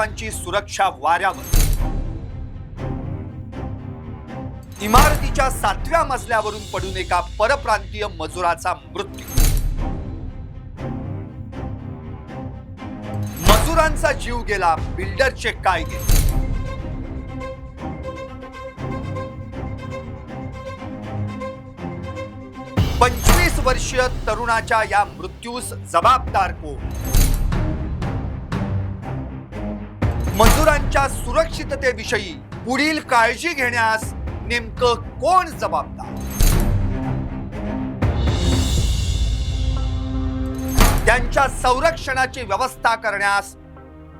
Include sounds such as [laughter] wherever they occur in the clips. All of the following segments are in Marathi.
मजुरांची सुरक्षा वाऱ्यावर. इमारतीच्या सातव्या मजल्यावरून पडून एका परप्रांतीय मजुराचा मृत्यू. मजुरांचा जीव गेला बिल्डरचे काय गेले पंचवीस वर्षीय तरुणाच्या या मृत्यूस जबाबदार कोण? मजुरांच्या सुरक्षिततेविषयी पुढील काळजी घेण्यास नेमकं कोण जबाबदार? त्यांच्या संरक्षणाची व्यवस्था करण्यास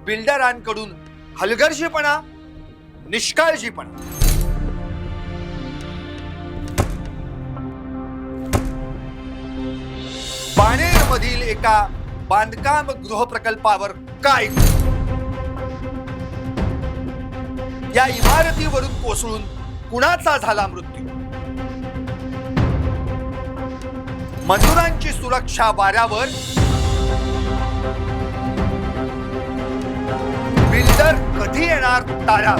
बिल्डरांकडून हलगर्जीपणा निष्काळजीपणा. बाणेर मधील एका बांधकाम गृह प्रकल्पावर काय? या इमारतीवरून कोसळून कुणाचा झाला मृत्यू? मजुरांची सुरक्षा वाऱ्यावर बिल्डर कधी येणार तारा?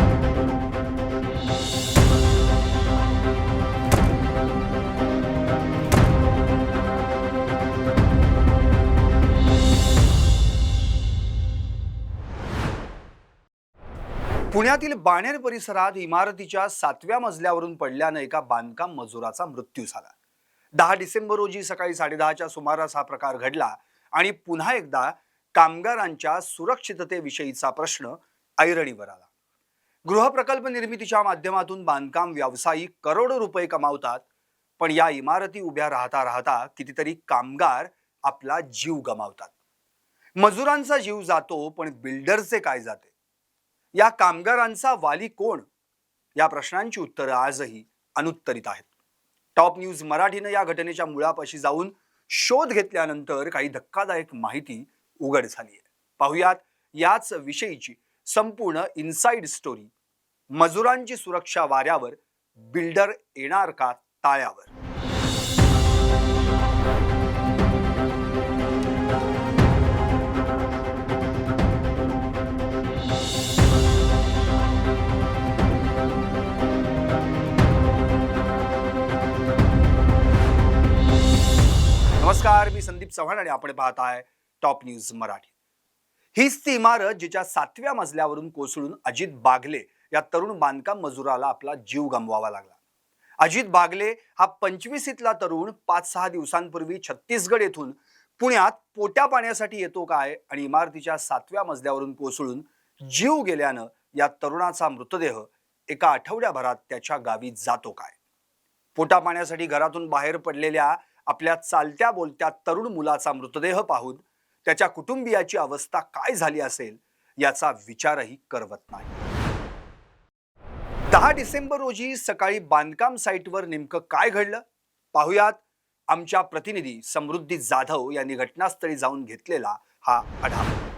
पुण्यातील बाणेर परिसरात इमारतीच्या सातव्या मजल्यावरून पडल्यानं एका बांधकाम मजुराचा मृत्यू झाला. दहा डिसेंबर रोजी सकाळी साडेदहाच्या सुमारास हा प्रकार घडला आणि पुन्हा एकदा कामगारांच्या सुरक्षिततेविषयीचा प्रश्न ऐरणीवर आला. गृहप्रकल्प निर्मितीच्या माध्यमातून बांधकाम व्यावसायिक करोडो रुपये कमावतात पण या इमारती उभ्या राहता राहता कितीतरी कामगार आपला जीव गमावतात. मजुरांचा जीव जातो पण बिल्डरचे काय जाते? या कामगारांचा वाली कोण? या प्रश्नांची उत्तरं आजही अनुत्तरित आहेत. टॉप न्यूज मराठीनं या घटनेच्या मुळापाशी जाऊन शोध घेतल्यानंतर काही धक्कादायक माहिती उघड झाली आहे. पाहुयात याच विषयीची संपूर्ण इनसाइड स्टोरी मजुरांची सुरक्षा वाऱ्यावर बिल्डर येणार का? ताळ्यावर. संदीप चव्हाण आणि आपण पाहत आहे टॉप न्यूज मराठी. हीच ती इमारत जिच्या सातव्या मजल्यावरून कोसळून अजित बागले या तरुण बांधकाम मजुराला आपला जीव गमवावा लागला. अजित बागले हा पंचवीसीतला तरुण पाच सहा दिवसांपूर्वी छत्तीसगड येथून पुण्यात पोट्या पाण्यासाठी येतो काय आणि इमारतीच्या सातव्या मजल्यावरून कोसळून जीव गेल्यानं या तरुणाचा मृतदेह एका आठवड्याभरात त्याच्या गावी जातो काय पोटा पाण्यासाठी घरातून बाहेर पडलेल्या आपल्या चालत्या बोलत्या तरुण मुलाचा मृतदेह पाहून त्याच्या कुटुंबियाची अवस्था काय झाली असेल याचा विचारही करवत नाही. दहा डिसेंबर रोजी सकाळी बांधकाम साईटवर नेमकं काय घडलं? पाहुयात आमच्या प्रतिनिधी समृद्धी जाधव यांनी घटनास्थळी जाऊन घेतलेला हा आढावा.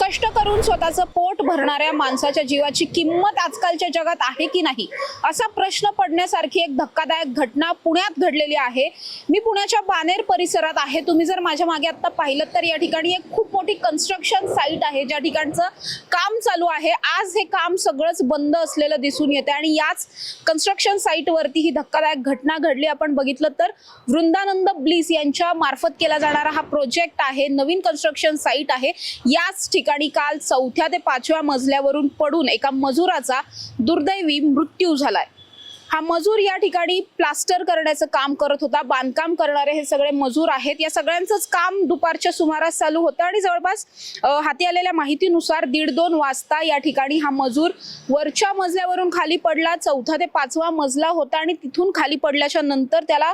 कष्ट करून स्वतःचं पोट भरणाऱ्या माणसाच्या जीवाची किंमत आजकालच्या जगात आहे की नाही? असा प्रश्न पडण्यासारखी एक धक्कादायक घटना पुण्यात घडलेली आहे. मी पुण्याच्या बानेर परिसरात आहे. तुम्ही जर माझ्या मागे आता पाहिलं तर या ठिकाणी एक खूप मोठी कन्स्ट्रक्शन साईट आहे. ज्या ठिकाणचं काम चालू आहे. आज हे काम सगळंच बंद असलेलं दिसून येते आणि याच कन्स्ट्रक्शन साईटवरती ही धक्कादायक घटना घडली. आपण बघितलं तर वृंदानंद ब्लिस यांच्या मार्फत केला जाणारा हा प्रोजेक्ट आहे. नवीन कन्स्ट्रक्शन साईट आहे. याच ठिकाणी काल चौथ्या ते पाचव्या मजल्यावरून पडून एका मजुराचा दुर्दैवी मृत्यू झालाय. हा मजूर या ठिकाणी प्लास्टर करण्याचं काम करत होता बांधकाम करणारे हे सगळे मजूर आहेत. या सगळ्यांचंच काम दुपारच्या सुमारास चालू होतं आणि जवळपास हाती आलेल्या माहितीनुसार दीड दोन वाजता या ठिकाणी हा मजूर वरच्या मजल्यावरून खाली पडला. चौथा ते पाचवा मजला होता आणि तिथून खाली पडल्याच्या नंतर त्याला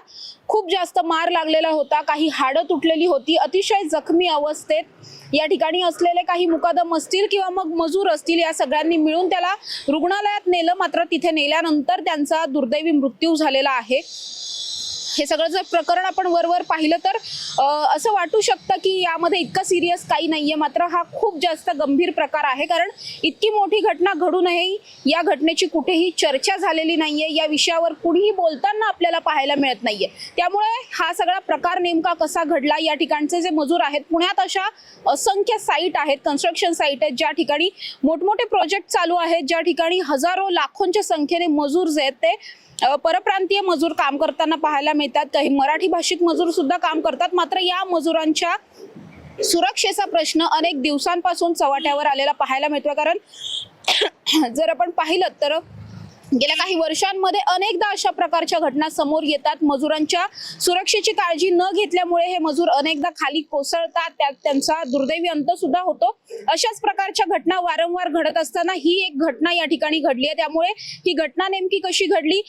खूप जास्त मार लागलेला होता. काही हाडं तुटलेली होती. अतिशय जखमी अवस्थेत या ठिकाणी असलेले काही मुकादम असतील किंवा मग मजूर असतील या सगळ्यांनी मिळून त्याला रुग्णालयात नेलं. मात्र तिथे नेल्यानंतर त्यांचा दुर्दैवी मृत्यू झालेला आहे. हे सगळं जर प्रकरण आपण वरवर पाहिलं तर असं वाटू शकतं की यामध्ये इतकं सिरियस काही नाहीये. मात्र हा खूप जास्त गंभीर प्रकार आहे. कारण इतकी मोठी घटना घडूनही या घटनेची कुठेही चर्चा झालेली नाहीये या विषयावर कुणीही बोलताना आपल्याला पाहायला मिळत नाहीये. त्यामुळे हा सगळा प्रकार नेमका कसा घडला या ठिकाणचे जे मजूर आहेत पुण्यात अशा असंख्य साईट आहेत कन्स्ट्रक्शन साईट आहेत ज्या ठिकाणी मोठमोठे प्रोजेक्ट चालू आहेत ज्या ठिकाणी हजारो लाखोंच्या संख्येने मजूर जे आहेत ते परप्रांतीय मजूर काम करताना पाहायला मिळतात. काही मराठी भाषिक मजूर सुद्धा काम करतात. मात्र या मजुरांच्या सुरक्षेचा प्रश्न अनेक दिवसांपासून चव्हाट्यावर आलेला पाहायला मिळतो कारण [coughs] जर आपण पाहिलं तर गेल्या काही वर्षांमध्ये अनेकदा अशा प्रकारच्या घटना समोर येतात. मजुरांच्या सुरक्षेची काळजी न घेतल्यामुळे हे मजूर अनेकदा खाली कोसळतात. त्यात त्यांचा दुर्दैवी अंत सुद्धा होतो. अशाच प्रकारच्या घटना वारंवार घडत असताना ही एक घटना या ठिकाणी घडली आहे. त्यामुळे ही घटना नेमकी कशी घडली?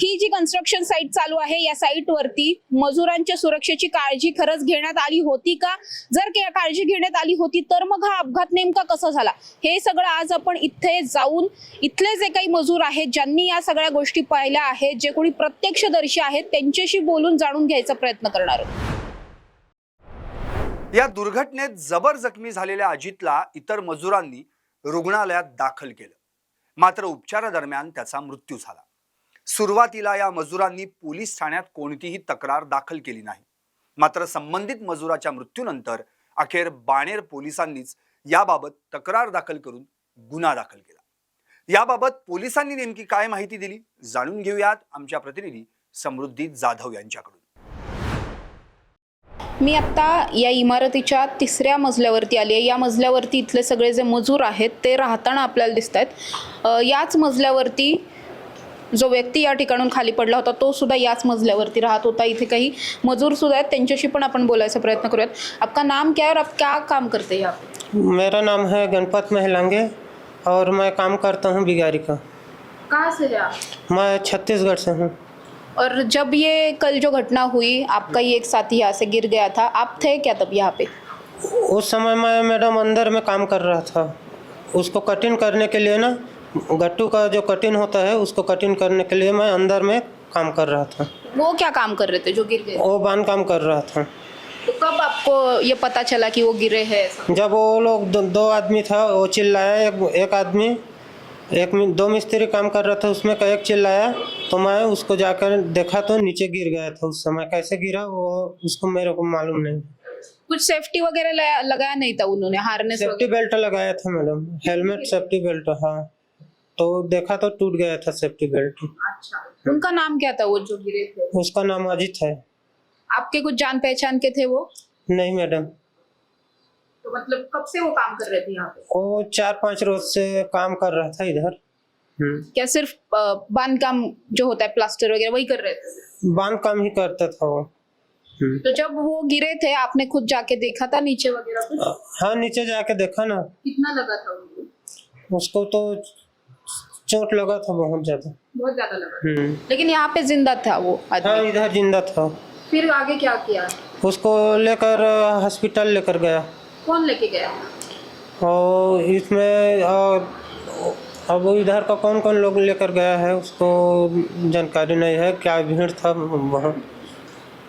ही जी कन्स्ट्रक्शन साईट चालू आहे या साईटवरती मजुरांच्या सुरक्षेची काळजी खरंच घेण्यात आली होती का? जर काळजी घेण्यात आली होती तर मग हा अपघात नेमका कसा झाला? हे सगळं आज आपण इथे जाऊन इथले जे काही मजूर आहेत ज्यांनी या सगळ्या गोष्टी पाहिल्या आहेत जे कोणी प्रत्यक्षदर्शी आहेत त्यांच्याशी बोलून जाणून घ्यायचा प्रयत्न करणार या दुर्घटनेत जबर जखमी झालेल्या अजितला इतर मजुरांनी रुग्णालयात दाखल केलं. मात्र उपचारादरम्यान त्याचा मृत्यू झाला. सुरुवातीला या मजुरांनी पोलीस ठाण्यात कोणतीही तक्रार दाखल केली नाही. मात्र संबंधित मजुराच्या मृत्यूनंतर अखेर बाणेर पोलिसांनीच याबाबत तक्रार दाखल करून गुन्हा दाखल केला. याबाबत पोलिसांनी नेमकी काय माहिती दिली? जाणून घेऊयात आमच्या प्रतिनिधी समृद्धी जाधव यांच्याकडून. मी आत्ता या इमारतीच्या तिसऱ्या मजल्यावरती आली आहे. या मजल्यावरती इथले सगळे जे मजूर आहेत ते राहताना आपल्याला दिसत आहेत याच मजल्यावरती जो व्यक्ती या ठिकाणून खाली पडला होता तो सुद्धा याच मजल्यावरती राहत होता. इथे काही मजूर सुद्धा आहेत त्यांच्याशी पण आपण बोलायचा प्रयत्न करूयात. आपका नाम क्या है और आप क्या काम करते हैं यहाँ पे? मेरा नाम है गणपत महिलांगे. और मैं काम करता हूँ बिगारी का। कहाँ से है आप? मैं छत्तीसगढ़ से हूँ। और जब ये कल जो घटना हुई आपका ये एक साथी यहाँ से गिर गया था आप थे क्या तब यहाँ पे? उस समय मैं मैडम अंदर में काम कर रहा था। उसको कटिंग करने के लिए ना गट्टू का जो कटिंग होता है उसको कटिंग करने के लिए मैं अंदर में काम कर रहा था। वो क्या काम कर रहे थे जो गिर गए? वो बाँध काम कर रहा था। तो कब आपको ये पता चला कि वो गिरे हैं जब वो लोग दो, दो आदमी था वो चिल्लाया एक, एक आदमी एक दो मिस्त्री काम कर रहा था उसमें का एक चिल्लाया तो मैं उसको जाकर देखा तो नीचे गिर गया था उस समय। कैसे गिरा वो उसको मेरे को मालूम नहीं। कुछ सेफ्टी वगैरह लगाया नहीं था उन्होंने हार्नेस सेफ्टी बेल्ट लगाया था मैडम हेलमेट सेफ्टी बेल्ट हाँ। तो देखा तो टूट गया था सेफ्टी बेल्ट अच्छा उनका नाम क्या था वो जो गिरे थे? उसका नाम अजित है। आपके कुछ जान पहचान के थे वो? नहीं मैडम। तो मतलब कब से वो काम कर रहे थे यहाँ पे? वो चार पाँच रोज से काम कर रहा था इधर। हम्म। क्या सिर्फ़ अ, बांधकाम जो होता है प्लास्टर वगैरह वही कर रहे थे? बाँध काम ही करता था वो। हम्म। तो जब वो गिरे थे आपने खुद जाके देखा था नीचे वगैरह कुछ? हाँ नीचे जाके देखा ना। कितना लगा था उनको उसको तो चोट लगा था बहुत ज़्यादा। बहुत ज़्यादा लगा? हम्म। लेकिन यहाँ पे ज़िंदा था वो हाँ इधर ज़िंदा था। फिर आगे क्या किया? उसको लेकर हॉस्पिटल लेकर गया। कौन लेके गया? और इसमें अ, अब इधर का कौन कौन लोग लेकर गया है उसको जानकारी नहीं है क्या भीड़ था वहाँ।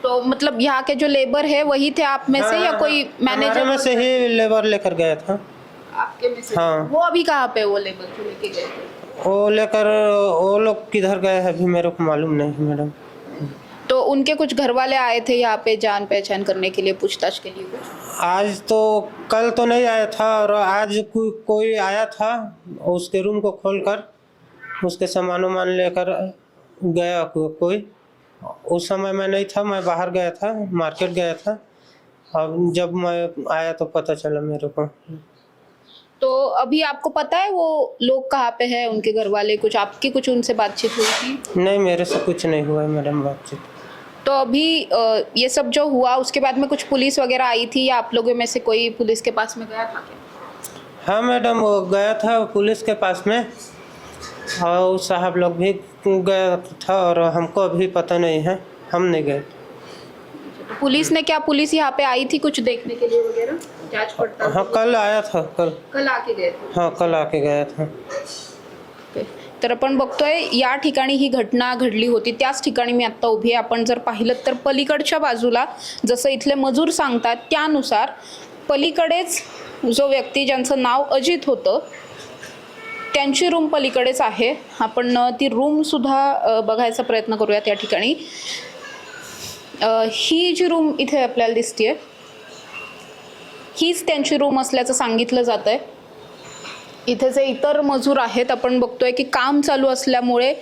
तो मतलब यहाँ के जो लेबर है वही थे आप में से या कोई हाँ, हमारे में से ही लेबर लेकर गया था। आपके में से? हाँ। वो अभी कहाँ पे वो लेबर लेके गए थे? वो लेकर वो लोग किधर गए हैं अभी मेरे को मालूम नहीं है मैडम। तो उनके कुछ घर वाले आए थे यहाँ पे जान पहचान करने के लिए पूछताछ के लिए कुछ? आज तो कल तो नहीं आया था और आज को, कोई आया था उसके रूम को खोलकर उसके सामान वामान लेकर गया को, कोई। उस समय मैं नहीं था मैं बाहर गया था मार्केट गया था। अब जब मैं आया तो पता चला मेरे को। तो अभी आपको पता है वो लोग कहाँ पे हैं उनके घर वाले कुछ? आपकी कुछ उनसे बातचीत हुई थी? नहीं मेरे से कुछ नहीं हुआ है मैडम बातचीत। तो अभी ये सब जो हुआ उसके बाद में कुछ पुलिस वगैरह आई थी या आप लोगों में से कोई पुलिस के पास में गया था क्या? हाँ मैडम वो गया था पुलिस के पास में और साहब लोग भी गया था और हमको अभी पता नहीं है हम नहीं गए। तो पुलिस ने क्या पुलिस यहाँ पे आई थी कुछ देखने के लिए वगैरह? जाँच पड़ताल हाँ कल आया था कल। कल आके गए थे? हाँ कल आके गया था। ओके। तर आपण बघतोय या ठिकाणी ही घटना घडली होती. त्याच ठिकाणी मी आत्ता उभी आहे. आपण जर पाहिलं तर पलीकडच्या बाजूला जसं इथले मजूर सांगतात त्यानुसार पलीकडेच जो व्यक्ती ज्यांचं नाव अजित होतं त्यांची रूम पलीकडेच आहे. आपण ती रूमसुद्धा बघायचा प्रयत्न करूयात या ठिकाणी. ही जी रूम इथे आपल्याला दिसते हीच त्यांची रूम असल्याचं सांगितलं जात आहे इथे जे इतर मजूर आहेत आपण बघतोय की काम चालू असल्यामुळे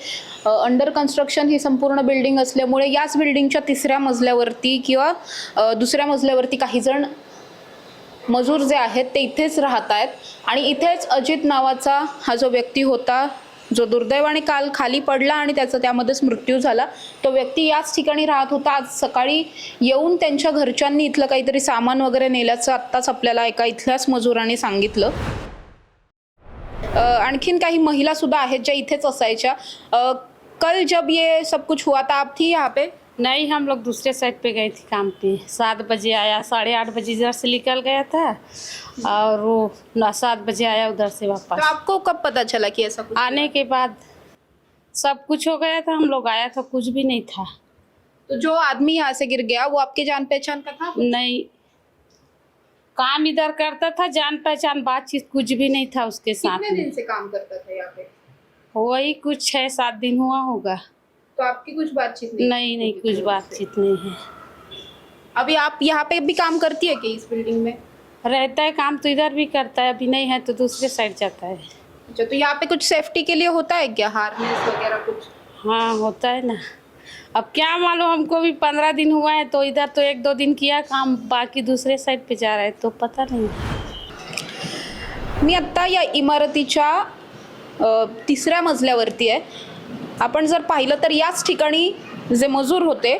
अंडर कन्स्ट्रक्शन ही संपूर्ण बिल्डिंग असल्यामुळे याच बिल्डिंगच्या तिसऱ्या मजल्यावरती किंवा दुसऱ्या मजल्यावरती काही जण मजूर जे आहेत ते इथेच राहत आहेत. आणि इथेच अजित नावाचा हा जो व्यक्ती होता जो दुर्दैवाने काल खाली पडला आणि त्याचा त्यामध्येच मृत्यू झाला तो व्यक्ती याच ठिकाणी राहत होता. आज सकाळी येऊन त्यांच्या घरच्यांनी इथलं काहीतरी सामान वगैरे नेल्याचं आत्ताच आपल्याला एका इथल्याच मजुराने सांगितलं. आणखीन काही महिला सुद्धा आहेत ज्या इथेच असायच्या. कल जब ये सब कुछ हुआ था आप थी यहाँ पे? नहीं हम लोग दूसरे साइड पे गए थे काम पे। सात बजे आया साढ़े आठ बजे इधर से निकल गया था और वो सात बजे आया उधर से तो वापस आपको कब पता चला कि ऐसा कुछ आने के बाद सब कुछ हो गया था हम लोग आया था कुछ भी नहीं था। तो जो आदमी यहाँ से गिर गया वो आपके जान पहचान का था? नहीं काम इधर करता था जान पहचान बातचीत कुछ भी नहीं था उसके साथ कितने दिन से काम करता था यहाँ पे? वही कुछ छः सात दिन हुआ होगा। तो आपकी कुछ बातचीत नहीं नहीं नहीं कुछ बातचीत नहीं है। अभी आप यहाँ पे भी काम करती है कि इस बिल्डिंग में? रहता है काम तो इधर भी करता है अभी नहीं है तो दूसरे साइड जाता है। अच्छा तो यहाँ पे कुछ सेफ्टी के लिए होता है क्या? हार्नेस वगैरह कुछ? हाँ होता है ना। अब क्या मालूम हमको भी पंद्रह दिन हुआ है तो इधर तो एक दो दिन किया काम बाकी दूसरे साइड पे जा रहा है तो पता नहीं। मी आत्ता या इमारतीच्या अ, तिसऱ्या मजल्यावरती आहे. आपण जर पाहिलं तर याच ठिकाणी जे मजूर होते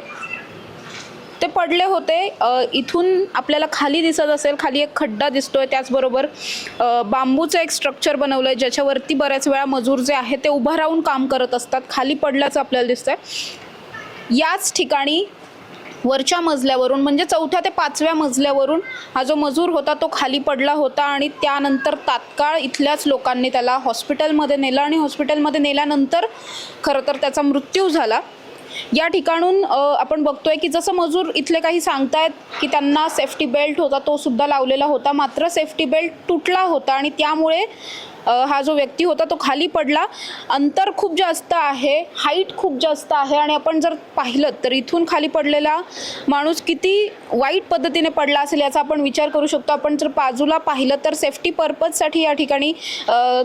ते पडले होते. अ, इथून आपल्याला खाली दिसत असेल खाली एक खड्डा दिसतोय त्याचबरोबर अ, बांबूचं एक स्ट्रक्चर बनवलं आहे ज्याच्यावरती बऱ्याच वेळा मजूर जे आहे ते उभं राहून काम करत असतात खाली पडल्याचं आपल्याला दिसतंय. याच ठिकाणी वरच्या मजल्यावरून म्हणजे चौथ्या ते पाचव्या मजल्यावरून हा जो मजूर होता तो खाली पडला होता आणि त्यानंतर तात्काळ इथल्याच लोकांनी त्याला हॉस्पिटलमध्ये नेलं आणि हॉस्पिटलमध्ये नेल्यानंतर खरं तर त्याचा मृत्यू झाला. या ठिकाणून आपण बघतोय की जसं मजूर इथले काही सांगतायत की त्यांना सेफ्टी बेल्ट होता तो सुद्धा लावलेला होता मात्र सेफ्टी बेल्ट तुटला होता आणि त्यामुळे हा जो व्यक्ती होता तो खाली पडला. अंतर खूप जास्त आहे हाईट खूप जास्त आहे आणि आपण जर पाहिलं तर इथून खाली पडलेला माणूस किती वाईट पद्धतीने पडला असेल याचा आपण विचार करू शकतो. आपण जर बाजूला पाहिलं तर सेफ्टी पर्पजसाठी या ठिकाणी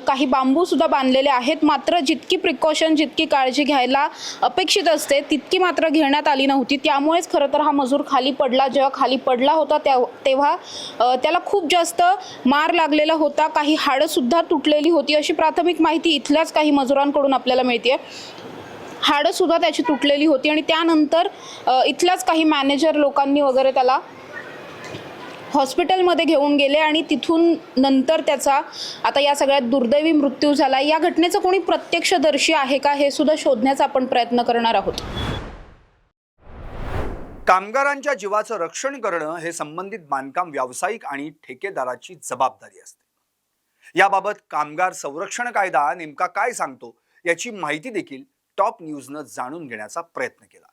काही बांबूसुद्धा बांधलेले आहेत. मात्र जितकी प्रिकॉशन जितकी काळजी घ्यायला अपेक्षित असते तितकी मात्र घेण्यात आली नव्हती. त्यामुळेच खरं तर हा मजूर खाली पडला. जेव्हा खाली पडला होता तेव्हा त्याला खूप जास्त मार लागलेला होता. काही हाडंसुद्धा तुटलेली होती अशी प्राथमिक माहिती इथल्याच काही मजुरांकडून आपल्याला मिळते हाडं सुद्धा त्याची तुटलेली होती आणि त्यानंतर इथल्याच काही मॅनेजर लोकांनी वगैरे त्याला हॉस्पिटलमध्ये घेऊन गेले आणि तिथून नंतर त्याचा आता या सगळ्यात दुर्दैवी मृत्यू झाला. या घटनेचं कोणी प्रत्यक्षदर्शी आहे का हे सुद्धा शोधण्याचा आपण प्रयत्न करणार आहोत. कामगारांच्या जीवाचं रक्षण करणं हे संबंधित बांधकाम व्यावसायिक आणि ठेकेदाराची जबाबदारी असते. याबाबत कामगार संरक्षण कायदा नेमका काय सांगतो याची माहिती देखील टॉप न्यूजनं जाणून घेण्याचा प्रयत्न केला.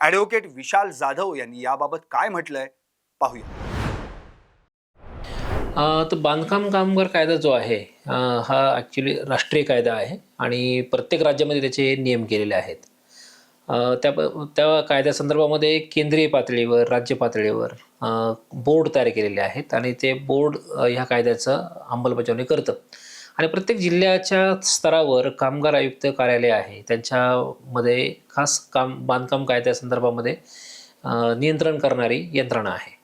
ॲडव्होकेट विशाल जाधव यांनी याबाबत काय म्हटलंय पाहूया. तर बांधकाम कामगार कायदा जो आहे हा ॲक्च्युली राष्ट्रीय कायदा आहे आणि प्रत्येक राज्यामध्ये त्याचे नियम केलेले आहेत. त्या त्या कायद्यासंदर्भामध्ये केंद्रीय पातळीवर राज्य पातळीवर बोर्ड तयार केलेले आहेत आणि ते बोर्ड ह्या कायद्याचं अंमलबजावणी करतं. आणि प्रत्येक जिल्ह्याच्या स्तरावर कामगार आयुक्त कार्यालय आहे. त्यांच्यामध्ये खास काम बांधकाम कायद्यासंदर्भामध्ये नियंत्रण करणारी यंत्रणा आहे.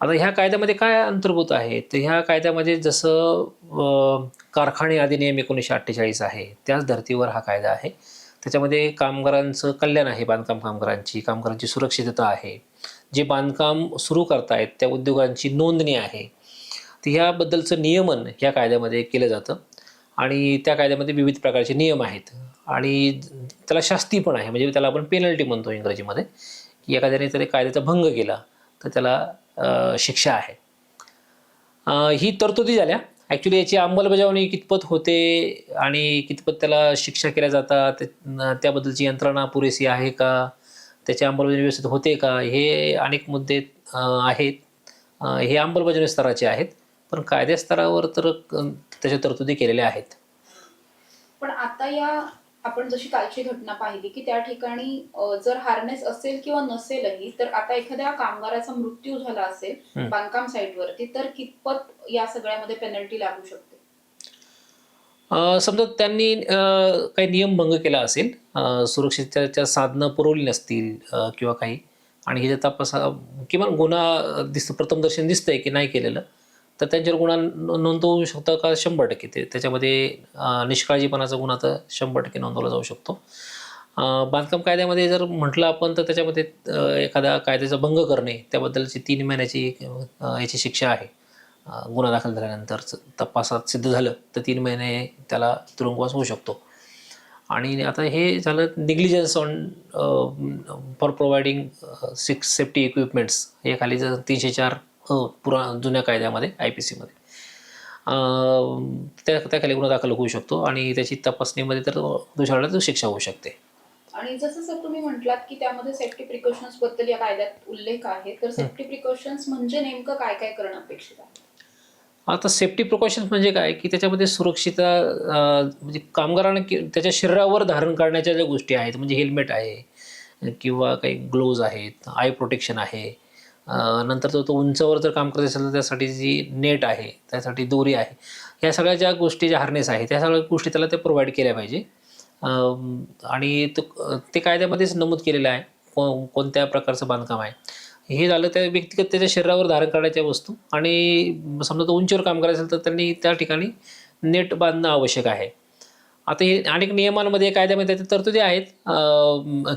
आता ह्या कायद्यामध्ये काय अंतर्भूत आहे? तर ह्या कायद्यामध्ये जसं कारखाने अधिनियम एकोणीसशे अठ्ठेचाळीस आहे त्याच धर्तीवर हा कायदा आहे. त्याच्यामध्ये कामगारांचं कल्याण आहे बांधकाम कामगारांची. कामगारांची सुरक्षितता आहे. जे बांधकाम सुरू करतायत त्या उद्योगांची नोंदणी आहे. तर ह्याबद्दलचं नियमन ह्या कायद्यामध्ये केलं जातं. आणि त्या कायद्यामध्ये विविध प्रकारचे नियम आहेत. आणि त्याला शास्ती पण आहे. म्हणजे त्याला आपण पेनल्टी म्हणतो इंग्रजीमध्ये. की एखाद्याने तरी कायद्याचा भंग केला तर त्याला शिक्षा आहे. ही तरतुदी झाल्या. ॲक्च्युली याची अंमलबजावणी कितपत होते आणि कितपत त्याला शिक्षा केल्या जातात? त्याबद्दलची यंत्रणा पुरेशी आहे का? त्याची अंमलबजावणी व्यवस्थित होते का? हे अनेक मुद्दे आहेत. हे अंमलबजावणी स्तराचे आहेत. पण कायद्या स्तरावर तर त्याच्या तरतुदी केलेल्या आहेत. पण आता या आपण जशी कालची घटना पाहिली की त्या ठिकाणी जर हार्नेस असेल किंवा नसेलही तर आता एखाद्या कामगाराचा मृत्यू झाला असेल. बांधकाम साईटवरती तर कितपत या सगळ्यामध्ये पेनल्टी लागू शकते समजा त्यांनी काही नियमभंग केला असेल अं, सुरक्षेच्या साधनं पुरवली नसतील किंवा काही आणि हे तपास किमान गुन्हा दिसतं प्रथमदर्शन दिसतंय की नाही केलेलं तर त्यांच्यावर गुन्हा नोंदवू शकतं का? शंभर टक्के. ते त्याच्यामध्ये निष्काळजीपणाचा गुन्हा तर शंभर टक्के नोंदवला जाऊ शकतो. बांधकाम कायद्यामध्ये जर म्हटलं आपण तर त्याच्यामध्ये एखादा एखाद्या कायद्याचा भंग करणे त्याबद्दलची तीन महिन्याची याची शिक्षा आहे. गुन्हा दाखल झाल्यानंतर तपासात सिद्ध झालं तर तीन महिने त्याला तुरुंगवास होऊ शकतो. आणि आता हे झालं negligence on for providing six safety equipments हे खाली जर तीनशे चार पुरा जुन्या कायद्यामध्ये आय पी सीमध्ये त्या त्याखाली गुन्हा दाखल होऊ शकतो आणि त्याची तपासणीमध्ये तर दुसऱ्याला शिक्षा होऊ शकते. आणि जसं सर तुम्ही म्हटलात की त्यामध्ये सेफ्टी प्रिकॉशन्सबद्दल या कायद्यात उल्लेख आहे तर सेफ्टी प्रिकॉशन्स म्हणजे नेमकं काय काय करणं अपेक्षित आहे? आता सेफ्टी प्रिकॉशन्स म्हणजे काय? की त्याच्यामध्ये सुरक्षित म्हणजे कामगारांना कि- त्याच्या शरीरावर धारण करण्याच्या ज्या गोष्टी आहेत म्हणजे हेल्मेट आहे किंवा काही ग्लोव्ज आहेत आय प्रोटेक्शन आहे नंतर तो तो उंचावर जर काम करत असेल तर त्यासाठी जी नेट आहे त्यासाठी दोरी आहे ह्या सगळ्या ज्या गोष्टी ज्या हार्नेस आहे त्या सगळ्या गोष्टी त्याला ते प्रोव्हाइड केल्या पाहिजे. आणि तो ते कायद्यामध्येच नमूद केलेलं आहे को कोणत्या प्रकारचं बांधकाम आहे. हे झालं त्या व्यक्तिगत त्याच्या शरीरावर धारण करण्याच्या वस्तू आणि समजा तो उंचीवर काम करायचं असेल तर त्यांनी त्या ठिकाणी नेट बांधणं आवश्यक आहे. आता हे अनेक नियमांमध्ये कायद्यामध्ये त्याच्या तरतुदी आहेत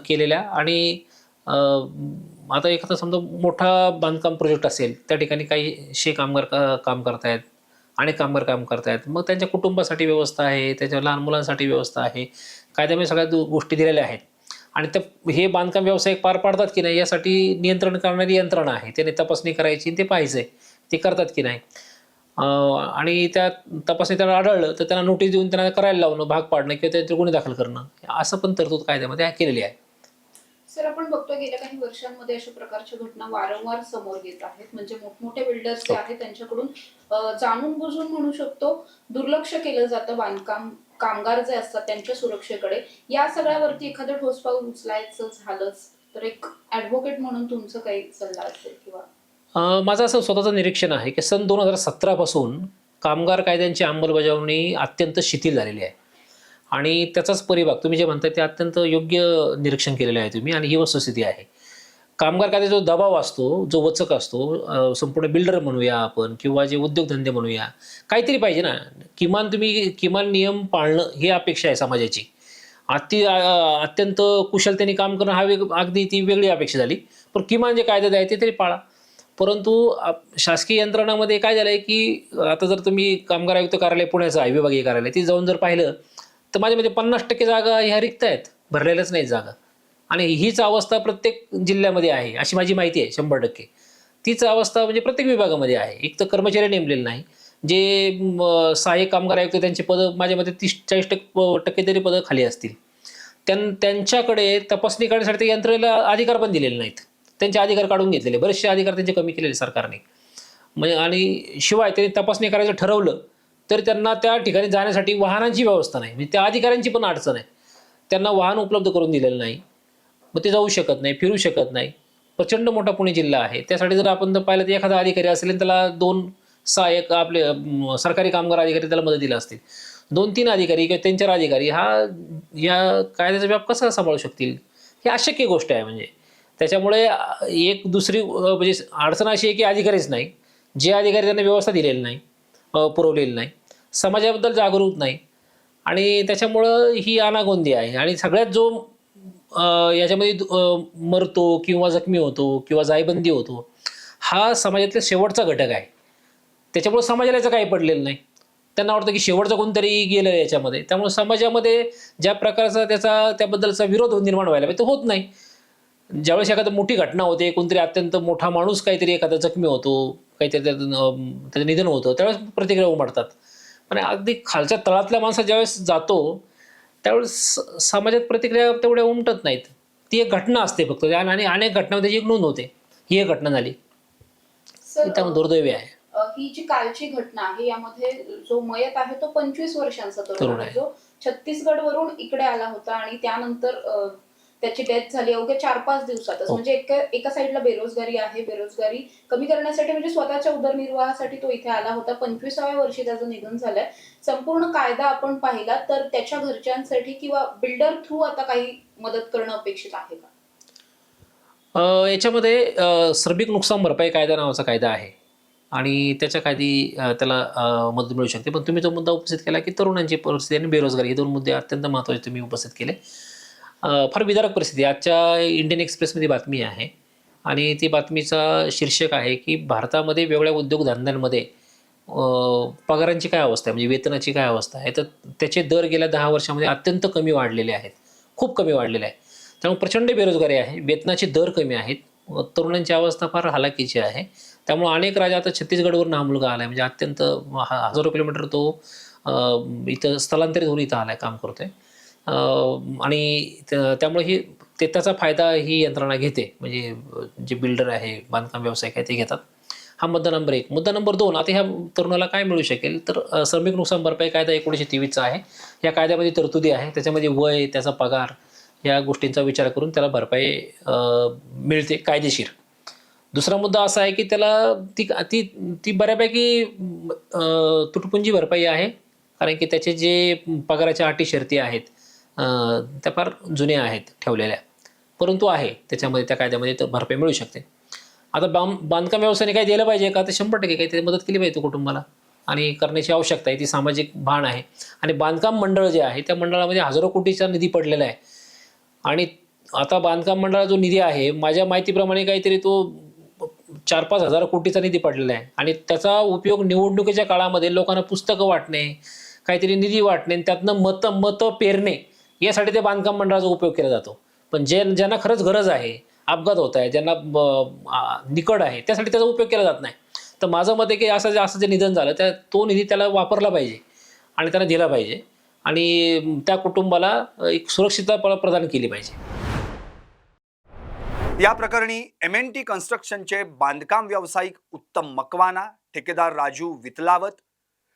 केलेल्या आणि आता एखादा समजा मोठा बांधकाम प्रोजेक्ट असेल त्या ठिकाणी काही शे कामगार का काम करतायत अनेक कामगार काम करतायत मग त्यांच्या कुटुंबासाठी व्यवस्था आहे त्याच्या लहान मुलांसाठी व्यवस्था आहे कायद्यामध्ये सगळ्या दु- गोष्टी दिलेल्या आहेत. आणि त्या हे बांधकाम व्यावसायिक पार पाडतात की नाही यासाठी नियंत्रण करणारी यंत्रणा आहे. त्याने तपासणी करायची ते पाहिजे ते करतात की नाही. आणि त्या तपासणी त्यांना आढळलं तर त्यांना नोटीस देऊन त्यांना करायला लावणं भाग पाडणं किंवा त्यांचे गुन्हे दाखल करणं असं पण तरतूद कायद्यामध्ये केलेली आहे. सर आपण बघतो गेल्या काही वर्षांमध्ये अशा प्रकारच्या घटना वारंवार समोर येत आहेत. म्हणजे मोठमोठे बिल्डर्स जे आहेत त्यांच्याकडून जाणून बुजून म्हणू शकतो दुर्लक्ष केलं जातं बांधकाम कामगार जे असतात त्यांच्या सुरक्षेकडे. या सगळ्यावरती एखादं ठोस पाऊल उचलायचं झालंच तर एक ऍडव्होकेट म्हणून तुमचं काही सल्ला असेल किंवा? माझं असं स्वतःचं निरीक्षण आहे की सन दोन हजार सतरापासून कामगार कायद्यांची अंमलबजावणी अत्यंत शिथिल झालेली आहे. आणि त्याचाच परिभाग तुम्ही जे म्हणताय ते अत्यंत योग्य निरीक्षण केलेलं आहे तुम्ही आणि ही वस्तुस्थिती आहे. कामगार कायद्याचा जो दबाव असतो जो वचक असतो संपूर्ण बिल्डर म्हणूया आपण किंवा जे उद्योगधंदे म्हणूया काहीतरी पाहिजे ना. किमान तुम्ही किमान नियम पाळणं ही अपेक्षा आहे समाजाची. अति अत्यंत कुशलतेने काम करणं हा वेग अगदी ती वेगळी अपेक्षा झाली. पण किमान जे कायदे आहे ते तरी पाळा. परंतु आप- शासकीय यंत्रणामध्ये काय झालं आहे की आता जर तुम्ही कामगार आयुक्त कार्यालय पुण्याचं आहे विभागीय कार्यालय ते जाऊन जर पाहिलं तर माझ्यामध्ये म्हणजे पन्नास टक्के जागा ह्या रिक्त आहेत. भरलेल्याच नाहीत जागा. आणि हीच अवस्था प्रत्येक जिल्ह्यामध्ये आहे अशी माझी माहिती आहे शंभर टक्के. तीच अवस्था म्हणजे प्रत्येक विभागामध्ये आहे. एक तर कर्मचारी नेमलेले नाही. जे सहाय्यक कामगार आयुक्त त्यांचे पदं माझ्या मते तीस चाळीस टक् टक्के तरी पदं खाली असतील. त्यां त्यांच्याकडे तपासणी करण्यासाठी यंत्रणेला अधिकार पण दिलेले नाहीत. त्यांचे अधिकार काढून घेतलेले. बरेचसे अधिकार त्यांचे कमी केलेले सरकारने. म्हणजे आणि शिवाय त्यांनी तपासणी करायचं ठरवलं तर त्यांना त्या ठिकाणी जाण्यासाठी वाहनांची व्यवस्था नाही. म्हणजे त्या अधिकाऱ्यांची पण अडचण आहे. त्यांना वाहन उपलब्ध करून दिलेलं नाही. मग ते जाऊ शकत नाही फिरू शकत नाही. प्रचंड मोठा पुणे जिल्हा आहे. त्यासाठी जर आपण जर पाहिलं तर एखादा अधिकारी असेल त्याला दोन सहाय्यक आपले सरकारी कामगार अधिकारी त्याला मदतीला असतील. दोन तीन अधिकारी किंवा तीन चार अधिकारी हा या कायद्याचा व्याप कसा सांभाळू शकतील? ही अशक्य गोष्ट आहे म्हणजे. त्याच्यामुळे एक दुसरी म्हणजे अडचण अशी आहे की अधिकारीच नाही. जे अधिकारी त्यांना व्यवस्था दिलेली नाही पुरवलेली नाही. समाजाबद्दल जागरूक नाही. आणि त्याच्यामुळं ही अनागोंदी आहे. आणि सगळ्यात जो याच्यामध्ये मरतो किंवा जखमी होतो किंवा जायबंदी होतो हा समाजातला शेवटचा घटक आहे. त्याच्यामुळं समाजाला याचं काही पडलेलं नाही. त्यांना वाटतं की शेवटचं कोणतरी गेलं याच्यामध्ये. त्यामुळे समाजामध्ये ज्या प्रकारचा त्याचा त्याबद्दलचा विरोध निर्माण व्हायला पाहिजे तो होत नाही. ज्यावेळेस एखादी मोठी घटना होते कोणतरी अत्यंत मोठा माणूस काहीतरी एखादा जखमी होतो काहीतरी त्याचं, त्याचं निधन होतं त्यावेळेस प्रतिक्रिया उमटतात. पण अगदी खालच्या तळातल्या माणसा ज्यावेळेस जातो त्यावेळेस समाजात प्रतिक्रिया तेवढ्या उमटत नाहीत. ती एक घटना असते फक्त. आणि आणि अनेक घटनामध्ये त्याची एक नोंद होते ही एक घटना झाली. त्यामुळे दुर्दैवी आहे. ही जी कालची घटना आहे यामध्ये जो मयत आहे तो पंचवीस वर्षांचा तरुण आहे. जो छत्तीसगड वरून इकडे आला होता आणि त्यानंतर त्याची डेथ झाली अवघ्या चार पाच दिवसातच. हो. म्हणजे एका एका साईडला बेरोजगारी आहे बेरोजगारी कमी करण्यासाठी म्हणजे स्वतःच्या उदरनिर्वाहासाठी तो इथे आला होता. पंचवीसाव्या वर्षी त्याचं निधन झालंय. संपूर्ण कायदा आपण पाहिला तर त्याच्या घरच्यांसाठी किंवा बिल्डर थ्रू आता काही मदत करणं अपेक्षित आहे का? याच्यामध्ये श्रमिक नुकसान भरपाई कायदा नावाचा कायदा आहे. आणि त्याच्या अ, त्याला मदत मिळू शकते. पण तुम्ही जो मुद्दा उपस्थित केला की तरुणांची परिस्थिती आणि बेरोजगारी हे दोन मुद्दे अत्यंत महत्त्वाचे तुम्ही उपस्थित केले. फार विदारक परिस्थिती आजच्या इंडियन एक्सप्रेसमध्ये बातमी आहे. आणि ती बातमीचा शीर्षक आहे की भारतामध्ये वेगळ्या उद्योगधंद्यांमध्ये पगारांची काय अवस्था आहे? म्हणजे वेतनाची काय अवस्था आहे? तर त्याचे दर गेल्या दहा वर्षामध्ये अत्यंत कमी वाढलेले आहेत. खूप कमी वाढलेले आहे त्यामुळे प्रचंड बेरोजगारी आहे. वेतनाचे दर कमी आहेत. तरुणांची अवस्था फार हालाकीची आहे. त्यामुळे अनेक राजा आता छत्तीसगडवरून हा मुलगा आला आहे म्हणजे अत्यंत हजारो किलोमीटर तो इथं स्थलांतरित होऊन इथं आलाय काम करतोय. आणि त्यामुळे ही ते त्याचा फायदा ही यंत्रणा घेते. म्हणजे जे बिल्डर आहे बांधकाम व्यावसायिक आहे ते घेतात. हा मुद्दा नंबर एक. मुद्दा नंबर दोन. आता ह्या तरुणाला काय मिळू शकेल? तर श्रमिक नुकसान भरपाई कायदा एकोणीसशे तेवीसचा आहे. या कायद्यामध्ये तरतुदी आहे. त्याच्यामध्ये वय त्याचा पगार या गोष्टींचा विचार करून त्याला भरपाई मिळते कायदेशीर. दुसरा मुद्दा असा आहे की त्याला ती ती ती बऱ्यापैकी तुटपुंजी भरपाई आहे. कारण की त्याचे जे पगाराच्या अटी शर्ती आहेत त्या फार जुन्या आहेत ठेवलेल्या. परंतु आहे त्याच्यामध्ये त्या कायद्यामध्ये तर भरपाई मिळू शकते. आता बां बांधकाम व्यवसायाने काय दिलं पाहिजे का? ते शंभर टक्के काहीतरी मदत केली पाहिजे कुटुंबाला. आणि करण्याची आवश्यकता आहे ती सामाजिक भान आहे. आणि बांधकाम मंडळ जे आहे त्या मंडळामध्ये हजारो कोटीचा निधी पडलेला आहे. आणि आता बांधकाम मंडळाचा जो निधी आहे माझ्या माहितीप्रमाणे काहीतरी तो चार पाच हजार कोटीचा निधी पडलेला आहे. आणि त्याचा उपयोग निवडणुकीच्या काळामध्ये लोकांना पुस्तकं वाटणे काहीतरी निधी वाटणे आणि त्यातनं मतं मतं पेरणे यासाठी ते बांधकाम मंडळाचा उपयोग केला जातो. पण जे ज्यांना खरंच गरज आहे अपघात होत आहे ज्यांना निकड आहे त्यासाठी त्याचा उपयोग केला जात नाही. तर माझं मत आहे की असं जे असं जे निधन झालं त्या तो निधी त्याला वापरला पाहिजे आणि त्याला दिला पाहिजे. आणि त्या कुटुंबाला एक सुरक्षितता प्रदान केली पाहिजे. या प्रकरणी एम एन टी कन्स्ट्रक्शनचे बांधकाम व्यावसायिक उत्तम मकवाना ठेकेदार राजू वितलावत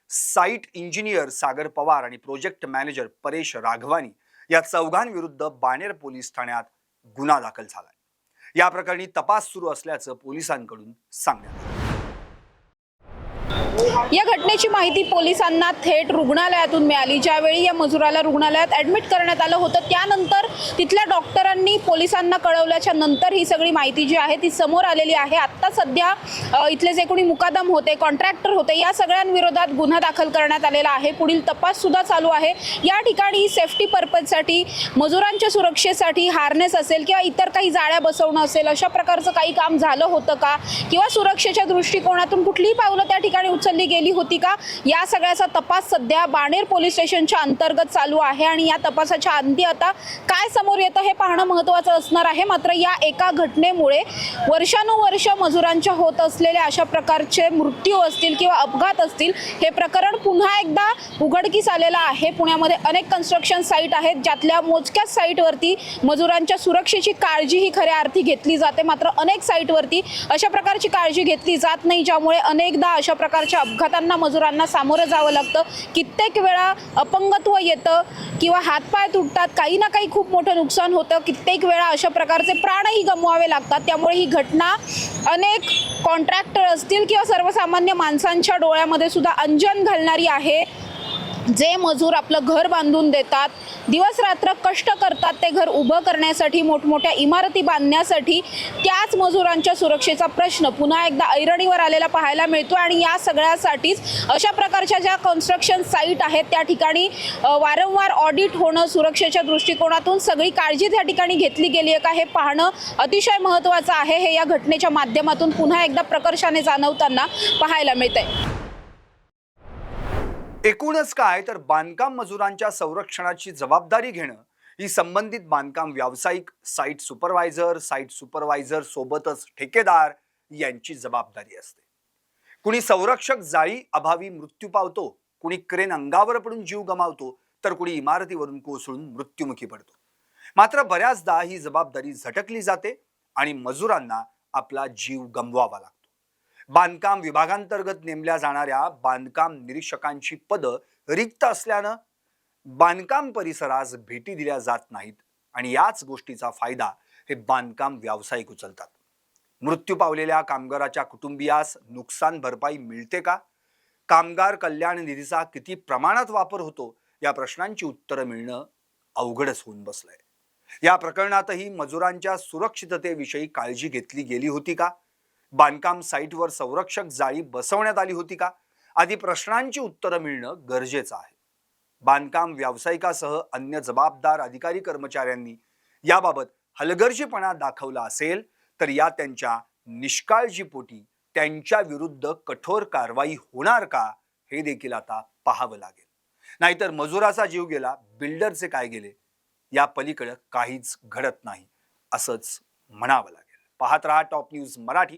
साईट इंजिनियर सागर पवार आणि प्रोजेक्ट मॅनेजर परेश राघवानी या चौघांविरुद्ध बाणेर पोलीस ठाण्यात गुन्हा दाखल झालाय. या प्रकरणी तपास सुरू असल्याचं पोलिसांकडून सांगण्यात आलं. या घटनेची माहिती पोलिसांना थेट रुग्णालयातून मिळाली. ज्यावेळी या मजुराला रुग्णालयात ऍडमिट करण्यात आलं होतं त्यानंतर तिथल्या डॉक्टरांनी पोलिसांना कळवल्याच्या नंतर ही सगळी माहिती जी आहे ती समोर आलेली आहे. आत्ता सध्या इथले जे कोणी मुकादम होते कॉन्ट्रॅक्टर होते या सगळ्यांविरोधात गुन्हा दाखल करण्यात आलेला आहे. पुढील तपाससुद्धा चालू आहे. या ठिकाणी सेफ्टी पर्पजसाठी मजुरांच्या सुरक्षेसाठी हार्नेस असेल किंवा इतर काही जाळ्या बसवणं असेल अशा प्रकारचं काही काम झालं होतं का? किंवा सुरक्षेच्या दृष्टिकोनातून कुठलीही पावलं त्या ठिकाणी उचलली गेली होती का? या सगळ्याचा तपास सध्या बाणेर पोलीस स्टेशनच्या अंतर्गत चालू आहे आणि या तपासाच्या अंती आता काय समोर येतं हे पाहणं महत्त्वाचं असणार आहे. मात्र या एका घटनेमुळे वर्षानुवर्ष मजुरांच्या होत असलेल्या अशा प्रकारचे मृत्यू असतील किंवा अपघात असतील हे प्रकरण पुन्हा एकदा उघडकीस आलेलं आहे. पुण्यामध्ये अनेक कन्स्ट्रक्शन साईट आहेत. ज्यातल्या मोजक्याच साईटवरती मजुरांच्या सुरक्षेची काळजी ही खऱ्या अर्थी घेतली जाते. मात्र अनेक साईटवरती अशा प्रकारची काळजी घेतली जात नाही ज्यामुळे अनेकदा अशा प्रकारच्या अपघातांना मजुरांना सामोरं जावं लागतं. कित्येक वेळा अपंगत्व येतं किंवा हातपाय तुटतात. काही ना काही खूप मोठं नुकसान होतं. कित्येक वेळा अशा प्रकारचे प्राणही गमवावे लागतात. त्यामुळे ही घटना अनेक कॉन्ट्रॅक्टर असतील किंवा सर्वसामान्य माणसांच्या डोळ्यामध्ये सुद्धा अंजन घालणारी आहे. जे मजूर आपलं घर बांधून देतात दिवस रात्र कष्ट करतात ते घर उभं करण्यासाठी मोठमोठ्या इमारती बांधण्यासाठी त्याच मजुरांच्या सुरक्षेचा प्रश्न पुन्हा एकदा ऐरणीवर आलेला पाहायला मिळतो आणि या सगळ्यासाठीच अशा प्रकारच्या ज्या कन्स्ट्रक्शन साईट आहेत त्या ठिकाणी वारंवार ऑडिट होणं सुरक्षेच्या दृष्टिकोनातून सगळी काळजी त्या ठिकाणी घेतली गेली आहे का हे पाहणं अतिशय महत्त्वाचं आहे. हे या घटनेच्या माध्यमातून पुन्हा एकदा प्रकर्षाने जाणवताना पाहायला मिळतंय. एकूणच काय तर बांधकाम मजुरांच्या संरक्षणाची जबाबदारी घेणं ही संबंधित बांधकाम व्यावसायिक साईट सुपरवायझर साईट सुपरवायझर सोबतच ठेकेदार यांची जबाबदारी असते. कुणी संरक्षक जाळी अभावी मृत्यू पावतो कुणी क्रेन अंगावर पडून जीव गमावतो तर कुणी इमारतीवरून कोसळून मृत्युमुखी पडतो. मात्र बऱ्याचदा ही जबाबदारी झटकली जाते आणि मजुरांना आपला जीव गमवावा लागतो. बांधकाम विभागांतर्गत नेमल्या जाणाऱ्या बांधकाम निरीक्षकांची पदं रिक्त असल्यानं बांधकाम परिसरास भेटी दिल्या जात नाहीत आणि याच गोष्टीचा फायदा हे बांधकाम व्यावसायिक उचलतात. मृत्यू पावलेल्या कामगाराच्या कुटुंबियास नुकसान भरपाई मिळते का? कामगार कल्याण निधीचा किती प्रमाणात वापर होतो? या प्रश्नांची उत्तरं मिळणं अवघडच होऊन बसलंय. या प्रकरणातही मजुरांच्या सुरक्षिततेविषयी काळजी घेतली गेली होती का? बांधकाम साईटवर संरक्षक जाळी बसवण्यात आली होती का? आदी प्रश्नांची उत्तरं मिळणं गरजेचं आहे. बांधकाम व्यावसायिकासह अन्य जबाबदार अधिकारी कर्मचाऱ्यांनी याबाबत हलगर्जीपणा दाखवला असेल तर या त्यांच्या निष्काळजीपोटी त्यांच्या विरुद्ध कठोर कारवाई होणार का हे देखील आता पाहावं लागेल. नाहीतर मजुराचा जीव गेला बिल्डरचे काय गेले? या पलीकडं काहीच घडत नाही असंच म्हणावं लागेल. पाहत रहा टॉप न्यूज मराठी.